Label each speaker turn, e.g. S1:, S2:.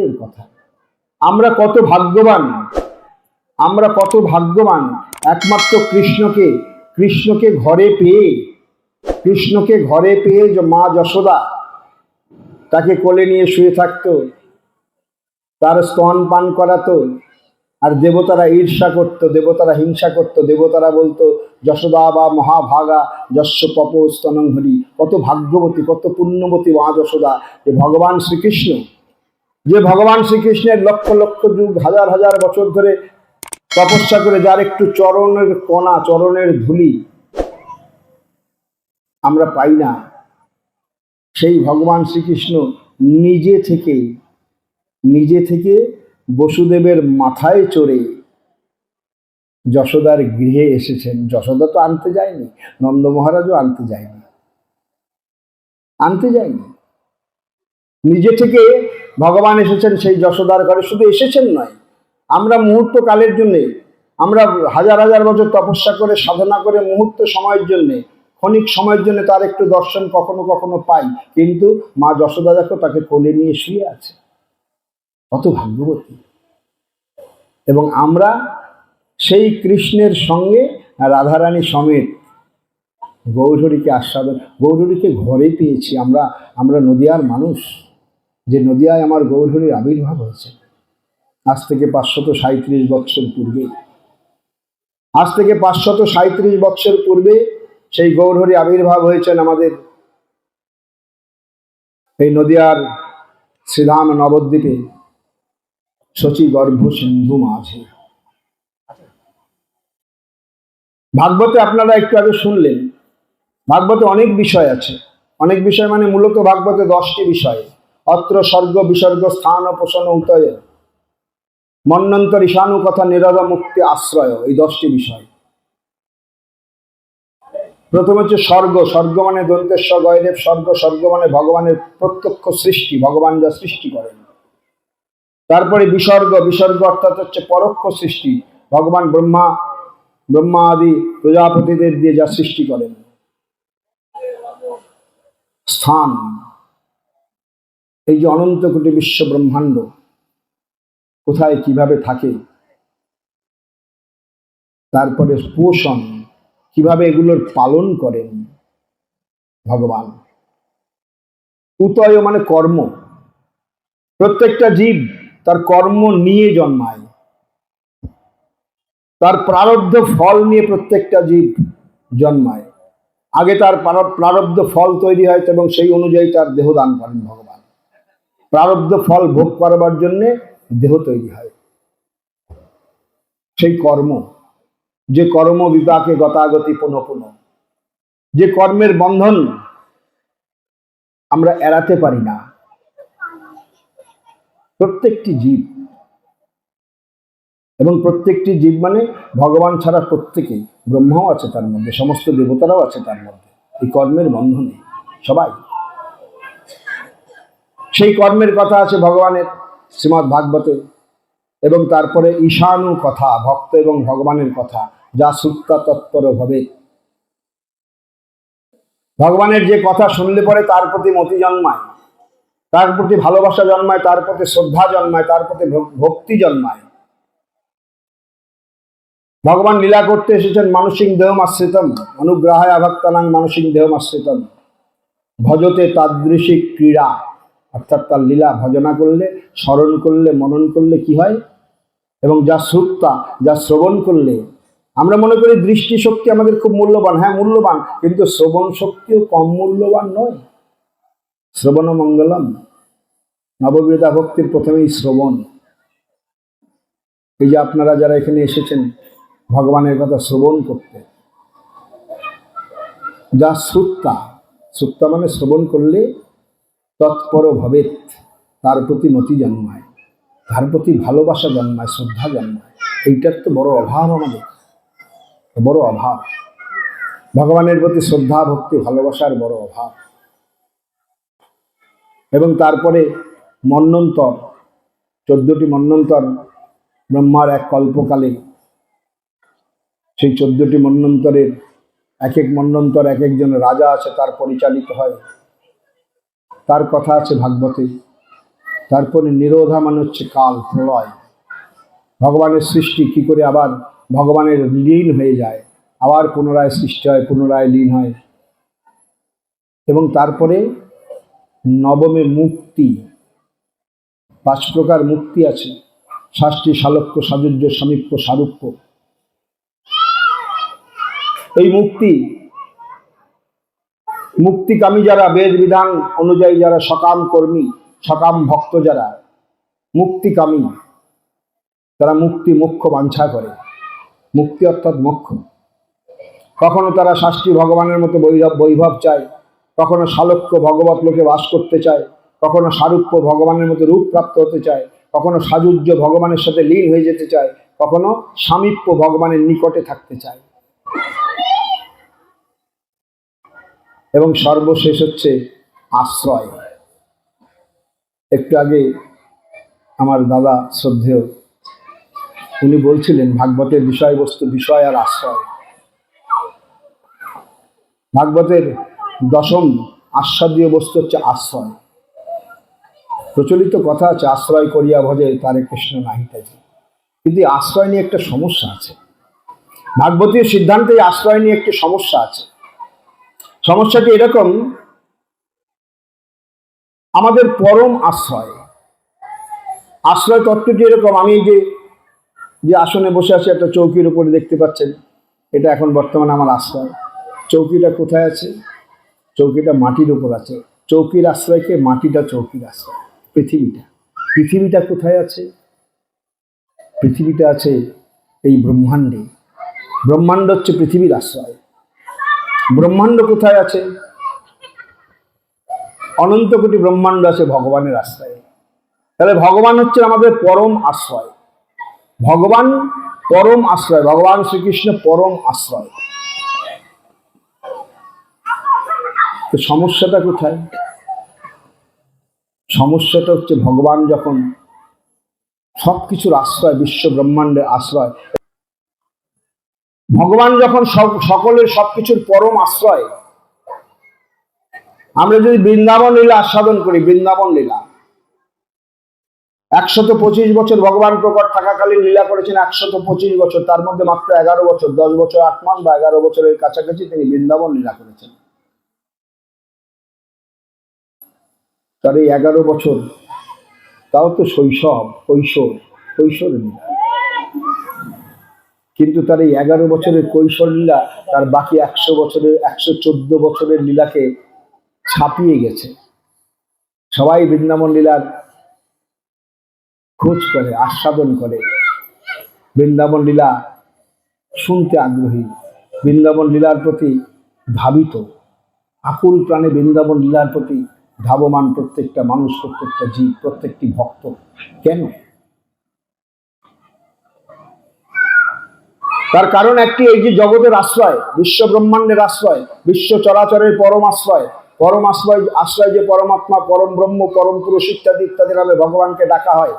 S1: এর কথা। আমরা কত ভাগ্যবান, আমরা কত ভাগ্যবান, একমাত্র কৃষ্ণকে কৃষ্ণকে ঘরে পেয়ে, কৃষ্ণকে ঘরে পেয়ে যে মা যশোদা তাকে কোলে নিয়ে শুয়ে থাকতো, তার স্তন পান করাতো, আর দেবতারা ঈর্ষা করত, দেবতারা হিংসা করত, দেবতারা বলতো, যশোদা বা মহাভাগা যশ পপ স্তনংহরি কত ভাগ্যবতী, কত পুণ্যবতী মা যশোদা, যে ভগবান শ্রীকৃষ্ণ যে ভগবান শ্রীকৃষ্ণের লক্ষ লক্ষ যুগ, হাজার হাজার বছর ধরে তপস্যা করে, যার একটু চরণের কণা, চরণের ধুলি আমরা পাই না, সেই ভগবান শ্রীকৃষ্ণ নিজে থেকে নিজে থেকে বসুদেবের মাথায় চড়ে যশোদার গৃহে এসেছেন। যশোদা তো আনতে যায়নি, নন্দ মহারাজও আনতে যায়নি। আনতে যায়নি। নিজে থেকে ভগবান এসেছেন, সেই যশোদার ঘরে শুধু এসেছেন নয়। আমরা মুহূর্ত কালের জন্যে, আমরা হাজার হাজার বছর তপস্যা করে, সাধনা করে মুহূর্ত সময়ের জন্যে, ক্ষণিক সময়ের জন্য তার একটু দর্শন কখনো কখনো পাই। কিন্তু মা যশোদা দেখো, তাকে কোলে নিয়ে শুয়ে আছে। কত ভাগ্যবতী। এবং আমরা সেই কৃষ্ণের সঙ্গে রাধারানী সমেত গৌরহরিকে আস্বাদন, গৌরহরিকে ঘরে পেয়েছি। আমরা আমরা নদিয়ার মানুষ। যে নদিয়ায় আমার গৌরহরির আবির্ভাব হয়েছে। আজ থেকে পাঁচশত সাঁত্রিশ বৎসর পূর্বে। আজ থেকে পাঁচশত সাঁত্রিশ বৎসর পূর্বে সেই গৌরহরি আবির্ভাব হয়েছেন আমাদের এই নদিয়ার শ্রীধাম নবদ্বীপে শচী গর্ভ সিন্ধু মাঝে। ভাগবতে আপনারা একটু আগে শুনলেন, ভাগবতে অনেক বিষয় আছে। অনেক বিষয় মানে মূলত ভাগবতে দশটি বিষয়। অত্র স্বর্গ, বিসর্গ, স্থান পোষণ উতয় মন্নন্তর ঈশানু কথা নিরব মুক্তি আশ্রয়, এই দশটি বিষয়। প্রথম হচ্ছে স্বর্গ। স্বর্গ মানে দন্তেশ্বর, গয়দেব। স্বর্গ স্বর্গ মানে ভগবানের প্রত্যক্ষ সৃষ্টি, ভগবান যা সৃষ্টি করেন। তারপরে বিসর্গ। বিসর্গ অর্থাৎ হচ্ছে পরোক্ষ সৃষ্টি, ভগবান ব্রহ্মা ব্রহ্মা আদি প্রজাপতিদের দিয়ে যা সৃষ্টি করেন। স্থান। এই যে অনন্ত কোটি বিশ্ব ব্রহ্মাণ্ড, কোথায় কীভাবে থাকে? তারপরে পোষণ, কীভাবে এগুলোর পালন করেন ভগবান? উতয় মানে কর্ম। প্রত্যেকটা জীব তার কর্ম নিয়ে জন্মায়। তার প্রারব্ধ ফল নিয়ে প্রত্যেকটা জীব জন্মায়। আগে তার প্রার- প্রারব্ধ ফল তৈরি হয় এবং সেই অনুযায়ী তার দেহ দান করেন ভগবান। প্রারব্ধ ফল ভোগ করবার জন্যে দেহ তৈরি হয়। সেই কর্ম, যে কর্ম বিপাকে গতাগতি পুনঃ পুনঃ, যে কর্মের বন্ধন আমরা এড়াতে পারি না, প্রত্যেকটি জীব, এবং প্রত্যেকটি জীব মানে ভগবান ছাড়া প্রত্যেকেই, ব্রহ্মাও আছে তার মধ্যে, সমস্ত দেবতারাও আছে তার মধ্যে, এই কর্মের বন্ধনে সবাই। সেই কর্মের কথা আছে ভগবানের শ্রীমৎ ভাগবতে। এবং তারপরে ঈশানু কথা, ভক্ত এবং ভগবানের কথা, যা সুত্তা তৎপর হবে ভগবানের যে কথা শুনলে পরে তার প্রতি মতি জন্মায়। তার প্রতি ভালোবাসা জন্মায়, তার প্রতি শ্রদ্ধা জন্মায়, তার প্রতি ভক- ভক্তি জন্মায়। ভগবান লীলা করতে এসেছেন মানসিক দেহম আশ্রিতম, অনুগ্রহায় আভক্তানাং মানসিক দেহম আশ্রিতম। ভজতে তাদৃশিক ক্রীড়া। অর্থাৎ তার লীলা ভজনা করলে, স্মরণ করলে, মনন করলে কি হয়? এবং যা শ্রুত্তা যা শ্রবণ করলে, আমরা মনে করি দৃষ্টিশক্তি আমাদের খুব মূল্যবান। হ্যাঁ মূল্যবান, কিন্তু শ্রবণ শক্তিও কম মূল্যবান নয়। শ্রবণ মঙ্গলম নববিধা ভক্তির প্রথমেই শ্রবণ। এই যে আপনারা যারা এখানে এসেছেন, ভগবানের কথা শ্রবণ করতে, যা শ্রুত্তা শ্রুত্তা মানে শ্রবণ করলে তৎপর ভবেত তার প্রতি মতি জন্মায়, তার প্রতি ভালোবাসা জন্মায়, শ্রদ্ধা জন্মায়। এইটার তো বড় অভাব আমাদের, বড় অভাব। ভগবানের প্রতি শ্রদ্ধা, ভক্তি, ভালোবাসার বড় অভাব। এবং তারপরে মন্নন্তর, চোদ্দটি মন্নন্তর ব্রহ্মার এক কল্পকালে, সেই চোদ্দটি মন্নন্তরের এক এক মন্নন্তর এক একজন রাজা আছে, তার পরিচালিত হয়। তার কথা আছে ভাগবতে। তারপরে নিরোধা মানে হচ্ছে কাল, প্রলয়। ভগবানের সৃষ্টি কি করে আবার ভগবানের লীন হয়ে যায়? আবার পুনরায় সৃষ্টি হয়, পুনরায় লীন হয়। এবং তারপরে নবমে মুক্তি। পাঁচ প্রকার মুক্তি আছে। ষাষ্টি শালক্য, সাজুজ্য সমীপ্য সারূপ্য এই মুক্তি মুক্তিকামী যারা, বেদ বিধান অনুযায়ী যারা সকাম কর্মী, সকাম ভক্ত যারা, মুক্তিকামী, তারা মুক্তি মুখ্য বাঞ্ছা করে। মুক্তি অর্থাৎ মোক্ষ। কখনো তারা শাস্ত্রী ভগবানের মতো বৈরব, বৈভব চায়, কখনো শালক্য ভগবত লোকে বাস করতে চায়, কখনো সারূপ্য ভগবানের মতো রূপ প্রাপ্ত হতে চায়, কখনো সাজুজ্য ভগবানের সাথে লীন হয়ে যেতে চায়, কখনো সামীপ্য ভগবানের নিকটে থাকতে চায়। এবং সর্বশেষ হচ্ছে আশ্রয়। একটু আগে আমার দাদা শ্রদ্ধেয়, উনি বলছিলেন, ভাগবতের বিষয়বস্তু, বিষয় আর আশ্রয়। ভাগবতের দশম আস্বাদীয় বস্তু হচ্ছে আশ্রয়। প্রচলিত কথা আছে, আশ্রয় করিয়া ভজে তারে কৃষ্ণ নাহিতাজি কিন্তু আশ্রয় নিয়ে একটা সমস্যা আছে। ভাগবতীয় সিদ্ধান্তে আশ্রয় নিয়ে একটি সমস্যা আছে। সমস্যাটি এরকম, আমাদের পরম আশ্রয়। আশ্রয় তত্ত্বটি এরকম, আমি যে যে আসনে বসে আছি, একটা চৌকির উপরে দেখতে পাচ্ছেন, এটা এখন বর্তমানে আমার আশ্রয়। চৌকিটা কোথায় আছে? চৌকিটা মাটির উপর আছে। চৌকির আশ্রয়কে মাটিটা চৌকির আশ্রয়, পৃথিবীটা। পৃথিবীটা কোথায় আছে? পৃথিবীটা আছে এই ব্রহ্মাণ্ডে। ব্রহ্মাণ্ড হচ্ছে পৃথিবীর আশ্রয়। ব্রহ্মাণ্ড কোথায় আছে? অনন্ত কোটি ব্রহ্মাণ্ড আছে ভগবানের আশ্রয়ে। তাহলে ভগবান হচ্ছে আমাদের পরম আশ্রয়। ভগবান পরম আশ্রয়, ভগবান শ্রীকৃষ্ণ পরম আশ্রয়। তো সমস্যাটা কোথায়? সমস্যাটা হচ্ছে ভগবান যখন সবকিছুর আশ্রয়, বিশ্ব ব্রহ্মাণ্ডের আশ্রয় ভগবান যখন সব- সকলের সবকিছুর পরম আশ্রয়, আমরা যদি বৃন্দাবন লীলা আস্বাদন করি, বৃন্দাবন লীলা। একশত পঁচিশ বছর ভগবান প্রকট থাকাকালীন লীলা করেছেন একশত পঁচিশ বছর, তার মধ্যে মাত্র এগারো বছর, দশ বছর, আট মাস বা এগারো বছরের কাছাকাছি তিনি বৃন্দাবন লীলা করেছেন। তার এই এগারো বছর, তাও তো শৈশব, কৈশোর কৈশোর লীলা। কিন্তু তার এই এগারো বছরের কৈশোর লীলা তার বাকি একশো বছরের, একশো চোদ্দ বছরের লীলাকে ছাপিয়ে গেছে। সবাই বৃন্দাবন লীলার খোঁজ করে, আস্বাদন করে। বৃন্দাবন লীলা শুনতে আগ্রহী। বৃন্দাবন লীলার প্রতি ধাবিত আকুল প্রাণে বৃন্দাবন লীলার প্রতি ধাবমান প্রত্যেকটা মানুষ, প্রত্যেকটা জীব, প্রত্যেকটি ভক্ত। কেন? তার কারণ একটি এই যে জগতের আশ্রয় বিশ্ব ব্রহ্মাণ্ডের আশ্রয়, বিশ্ব চরাচরের পরম আশ্রয় পরম আশ্রয় আশ্রয় যে পরমাত্মা, পরম ব্রহ্ম, পরম পুরুষ ইত্যাদি ইত্যাদি নামে ভগবানকে ডাকা হয়